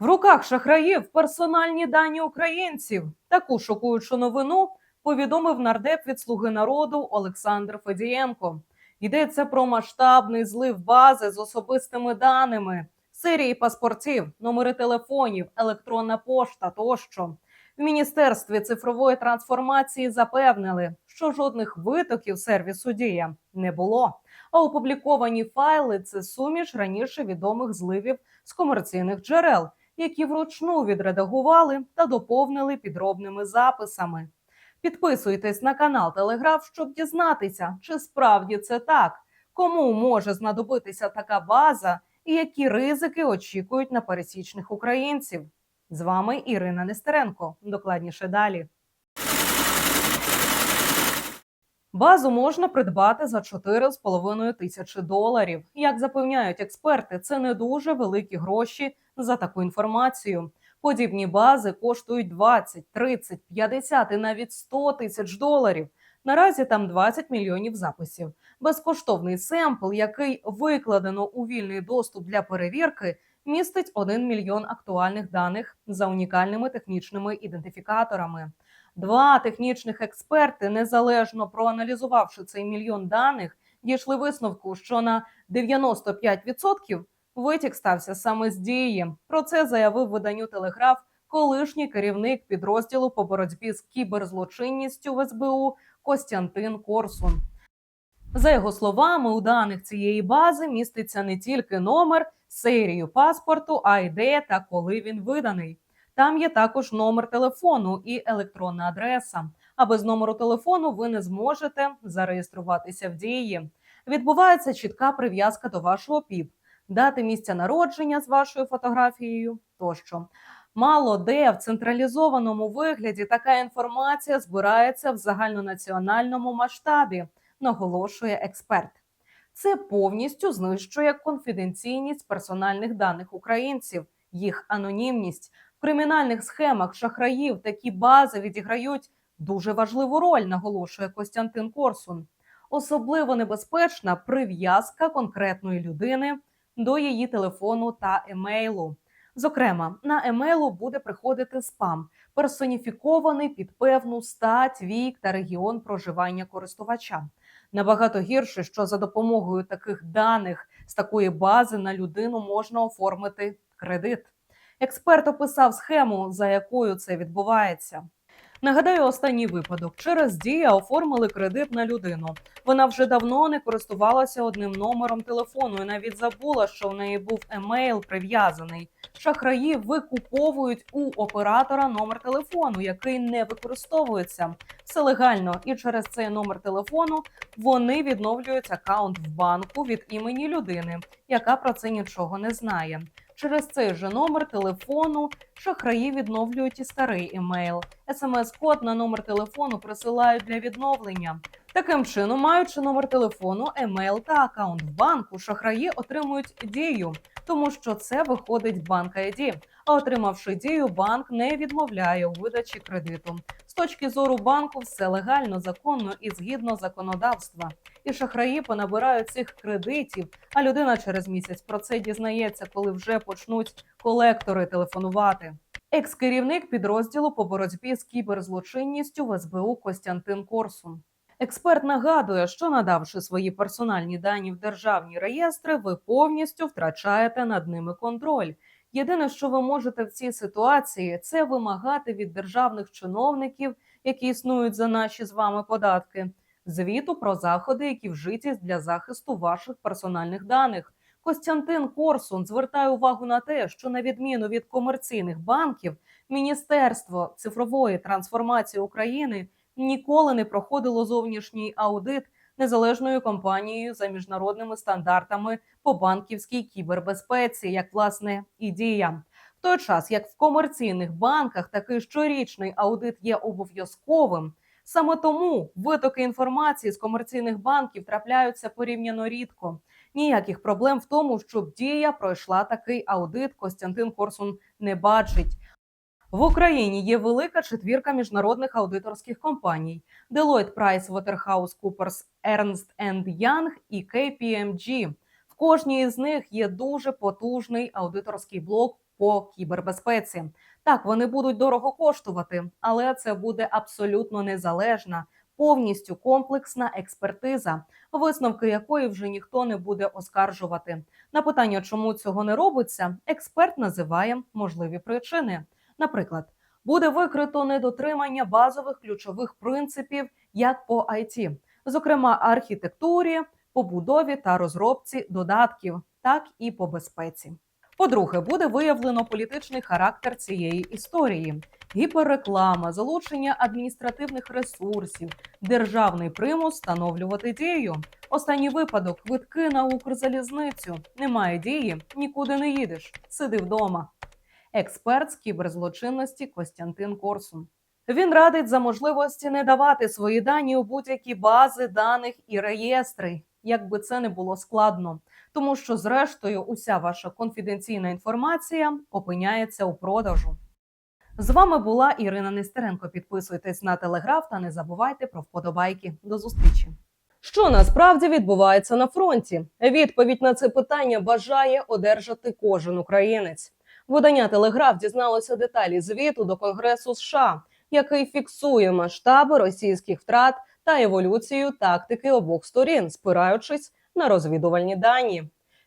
В руках шахраїв персональні дані українців. Таку шокуючу новину повідомив нардеп від Слуги народу Олександр Федієнко. Йдеться про масштабний злив бази з особистими даними, серії паспортів, номери телефонів, електронна пошта тощо. В міністерстві цифрової трансформації запевнили, що жодних витоків сервісу дія не було. А опубліковані файли це суміш раніше відомих зливів з комерційних джерел, які вручну відредагували та доповнили підробними записами. Підписуйтесь на канал Телеграф, щоб дізнатися, чи справді це так, кому може знадобитися така база і які ризики очікують на пересічних українців. З вами Ірина Нестеренко. Докладніше далі. Базу можна придбати за 4,5 тисячі доларів. Як запевняють експерти, це не дуже великі гроші за таку інформацію. Подібні бази коштують 20, 30, 50 і навіть 100 тисяч доларів. Наразі там 20 мільйонів записів. Безкоштовний семпл, який викладено у вільний доступ для перевірки, містить 1 мільйон актуальних даних за унікальними технічними ідентифікаторами. Два технічних експерти, незалежно проаналізувавши цей мільйон даних, дійшли висновку, що на 95% витік стався саме з дії. Про це заявив виданню Телеграф колишній керівник підрозділу по боротьбі з кіберзлочинністю в СБУ Костянтин Корсун. За його словами, у даних цієї бази міститься не тільки номер, серію паспорту, а й де та коли він виданий. Там є також номер телефону і електронна адреса. А без номеру телефону ви не зможете зареєструватися в дії. Відбувається чітка прив'язка до вашого ПІП, дати місця народження з вашою фотографією тощо. Мало де в централізованому вигляді така інформація збирається в загальнонаціональному масштабі, наголошує експерт. Це повністю знищує конфіденційність персональних даних українців, їх анонімність. В кримінальних схемах шахраїв такі бази відіграють дуже важливу роль, наголошує Костянтин Корсун. Особливо небезпечна прив'язка конкретної людини до її телефону та емейлу. Зокрема, на емейлу буде приходити спам, персоніфікований під певну стать, вік та регіон проживання користувача. Набагато гірше, що за допомогою таких даних з такої бази на людину можна оформити кредит. Експерт описав схему, за якою це відбувається. Нагадаю, останній випадок через дія оформили кредит на людину. Вона вже давно не користувалася одним номером телефону і навіть забула, що в неї був емейл прив'язаний. Шахраї викуповують у оператора номер телефону, який не використовується. Все легально, і через цей номер телефону вони відновлюють акаунт в банку від імені людини, яка про це нічого не знає. Через цей же номер телефону шахраї відновлюють і старий емейл. СМС-код на номер телефону присилають для відновлення. Таким чином, маючи номер телефону, емейл та акаунт в банку, шахраї отримують дію, тому що це виходить банк ID. А отримавши дію, банк не відмовляє у видачі кредиту. З точки зору банку, все легально, законно і згідно законодавства. І шахраї понабирають цих кредитів. А людина через місяць про це дізнається, коли вже почнуть колектори телефонувати. Екс-керівник підрозділу по боротьбі з кіберзлочинністю в СБУ Костянтин Корсун. Експерт нагадує, що надавши свої персональні дані в державні реєстри, ви повністю втрачаєте над ними контроль. Єдине, що ви можете в цій ситуації, це вимагати від державних чиновників, які існують за наші з вами податки, звіту про заходи, які вжиті для захисту ваших персональних даних. Костянтин Корсун звертає увагу на те, що на відміну від комерційних банків, Міністерство цифрової трансформації України ніколи не проходило зовнішній аудит незалежною компанією за міжнародними стандартами по банківській кібербезпеці, як власне і дія. В той час, як в комерційних банках такий щорічний аудит є обов'язковим. Саме тому витоки інформації з комерційних банків трапляються порівняно рідко. Ніяких проблем в тому, щоб дія пройшла такий аудит. Костянтин Корсун не бачить. В Україні є велика четвірка міжнародних аудиторських компаній: Deloitte PricewaterhouseCoopers, Ernst Young і KPMG. В кожній із них є дуже потужний аудиторський блок по кібербезпеці. Так, вони будуть дорого коштувати, але це буде абсолютно незалежна, повністю комплексна експертиза, висновки якої вже ніхто не буде оскаржувати. На питання, чому цього не робиться, експерт називає можливі причини. Наприклад, буде викрито недотримання базових ключових принципів як по IT, зокрема архітектурі, побудові та розробці додатків, так і по безпеці. По-друге, буде виявлено політичний характер цієї історії, гіперреклама, залучення адміністративних ресурсів, державний примус встановлювати дію. Останній випадок квитки на Укрзалізницю. Немає дії, нікуди не їдеш. Сиди вдома. Експерт з кіберзлочинності Костянтин Корсун. Він радить за можливості не давати свої дані у будь-які бази даних і реєстри, якби це не було складно, тому що, зрештою, уся ваша конфіденційна інформація опиняється у продажу. З вами була Ірина Нестеренко. Підписуйтесь на телеграф та не забувайте про вподобайки. До зустрічі. Що насправді відбувається на фронті? Відповідь на це питання бажає одержати кожен українець. Видання Телеграф дізналося деталі звіту до Конгресу США, який фіксує масштаби російських втрат та еволюцію тактики обох сторін, спираючись на розвідувальні дані.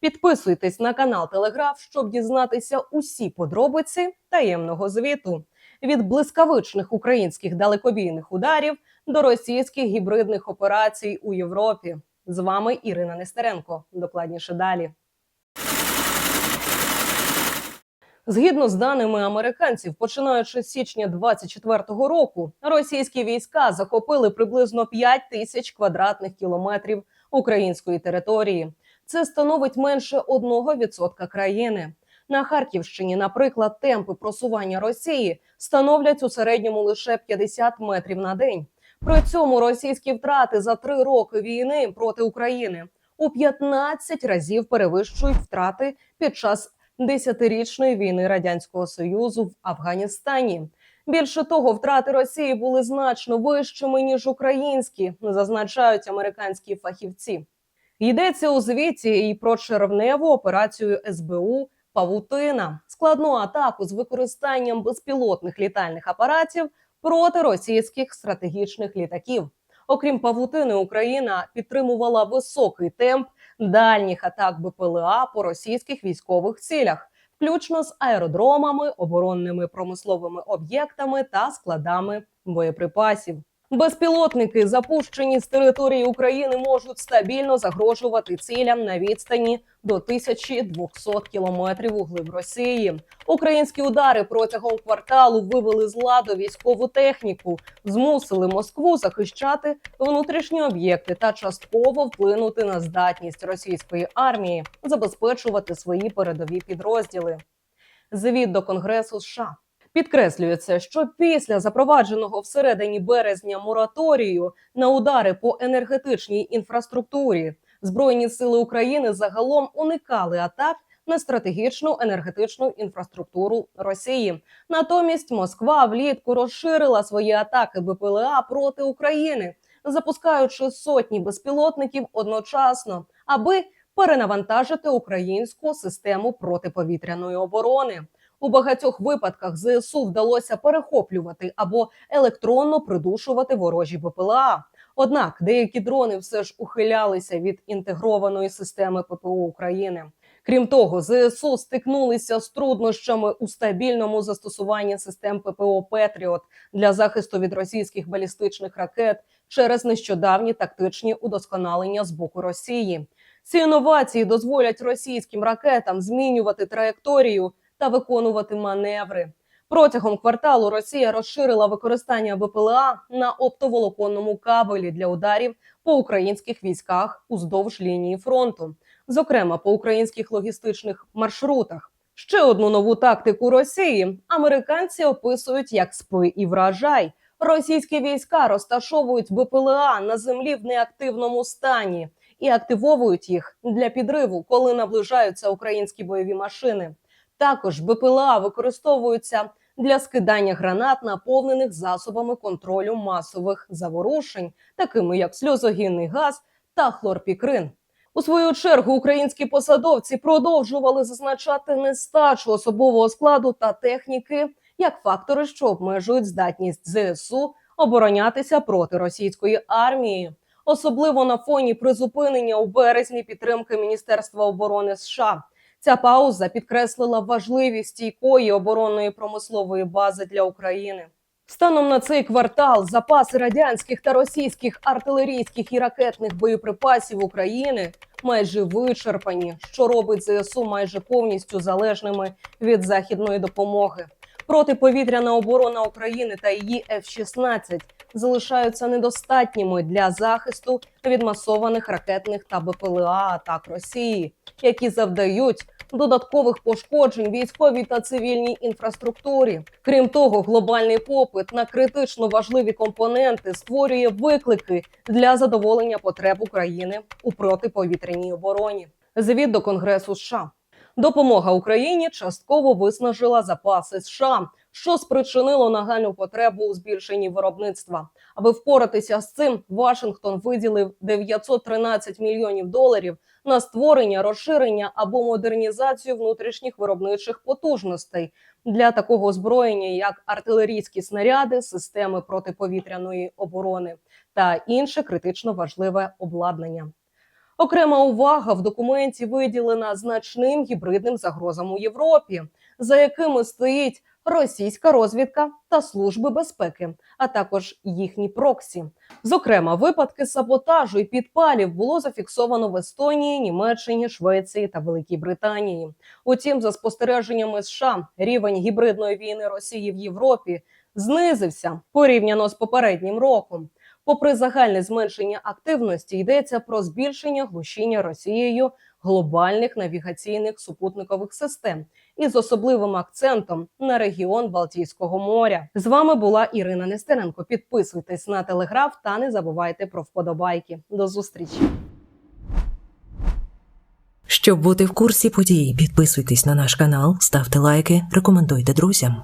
Підписуйтесь на канал Телеграф, щоб дізнатися усі подробиці таємного звіту від блискавичних українських далекобійних ударів до російських гібридних операцій у Європі. З вами Ірина Нестеренко. Докладніше далі. Згідно з даними американців, починаючи з січня 24-го року, російські війська захопили приблизно 5 тисяч квадратних кілометрів української території. Це становить менше 1% країни. На Харківщині, наприклад, темпи просування Росії становлять у середньому лише 50 метрів на день. При цьому російські втрати за три роки війни проти України у 15 разів перевищують втрати під час десятирічної війни радянського союзу в Афганістані. Більше того, втрати Росії були значно вищими ніж українські, зазначають американські фахівці. Йдеться у звіті і про червневу операцію СБУ Павутина, складну атаку з використанням безпілотних літальних апаратів проти російських стратегічних літаків. Окрім павутини, Україна підтримувала високий темп дальніх атак БПЛА по російських військових цілях, включно з аеродромами, оборонними промисловими об'єктами та складами боєприпасів. Безпілотники, запущені з території України, можуть стабільно загрожувати цілям на відстані до 1200 кілометрів у глиб Росії. Українські удари протягом кварталу вивели з ладу військову техніку, змусили Москву захищати внутрішні об'єкти та частково вплинути на здатність російської армії забезпечувати свої передові підрозділи. Звіт до Конгресу США. Підкреслюється, що після запровадженого всередині березня мораторію на удари по енергетичній інфраструктурі збройні сили України загалом уникали атак на стратегічну енергетичну інфраструктуру Росії. Натомість Москва влітку розширила свої атаки БПЛА проти України, запускаючи сотні безпілотників одночасно, аби перенавантажити українську систему протиповітряної оборони. У багатьох випадках ЗСУ вдалося перехоплювати або електронно придушувати ворожі БПЛА. Однак деякі дрони все ж ухилялися від інтегрованої системи ППО України. Крім того, ЗСУ стикнулися з труднощами у стабільному застосуванні систем ППО Петріот для захисту від російських балістичних ракет через нещодавні тактичні удосконалення з боку Росії. Ці інновації дозволять російським ракетам змінювати траєкторію та виконувати маневри. Протягом кварталу Росія розширила використання БПЛА на оптоволоконному кабелі для ударів по українських військах уздовж лінії фронту, зокрема по українських логістичних маршрутах. Ще одну нову тактику Росії американці описують як спи і вражай. Російські війська розташовують БПЛА на землі в неактивному стані і активовують їх для підриву, коли наближаються українські бойові машини. Також БПЛА використовуються для скидання гранат, наповнених засобами контролю масових заворушень, такими як сльозогінний газ та хлорпікрин. У свою чергу українські посадовці продовжували зазначати нестачу особового складу та техніки як фактори, що обмежують здатність ЗСУ оборонятися проти російської армії, особливо на фоні призупинення у березні підтримки Міністерства оборони США. Ця пауза підкреслила важливість стійкої оборонної промислової бази для України. Станом на цей квартал запаси радянських та російських артилерійських і ракетних боєприпасів України майже вичерпані, що робить ЗСУ майже повністю залежними від західної допомоги. Протиповітряна оборона України та її F-16 залишаються недостатніми для захисту від масованих ракетних та БПЛА атак Росії, які завдають додаткових пошкоджень військовій та цивільній інфраструктурі. Крім того, глобальний попит на критично важливі компоненти створює виклики для задоволення потреб України у протиповітряній обороні. Звіт до Конгресу США. Допомога Україні частково виснажила запаси США, що спричинило нагальну потребу у збільшенні виробництва. Аби впоратися з цим, Вашингтон виділив 913 мільйонів доларів на створення, розширення або модернізацію внутрішніх виробничих потужностей для такого озброєння, як артилерійські снаряди, системи протиповітряної оборони та інше критично важливе обладнання. Окрема увага в документі виділена значним гібридним загрозам у Європі, за якими стоїть російська розвідка та служби безпеки, а також їхні проксі. Зокрема, випадки саботажу і підпалів було зафіксовано в Естонії, Німеччині, Швеції та Великій Британії. Утім, за спостереженнями США, рівень гібридної війни Росії в Європі знизився порівняно з попереднім роком. Попри загальне зменшення активності, йдеться про збільшення глушіння Росією глобальних навігаційних супутникових систем із особливим акцентом на регіон Балтійського моря. З вами була Ірина Нестеренко. Підписуйтесь на телеграф та не забувайте про вподобайки. До зустрічі. Щоб бути в курсі подій, підписуйтесь на наш канал, ставте лайки, рекомендуйте друзям.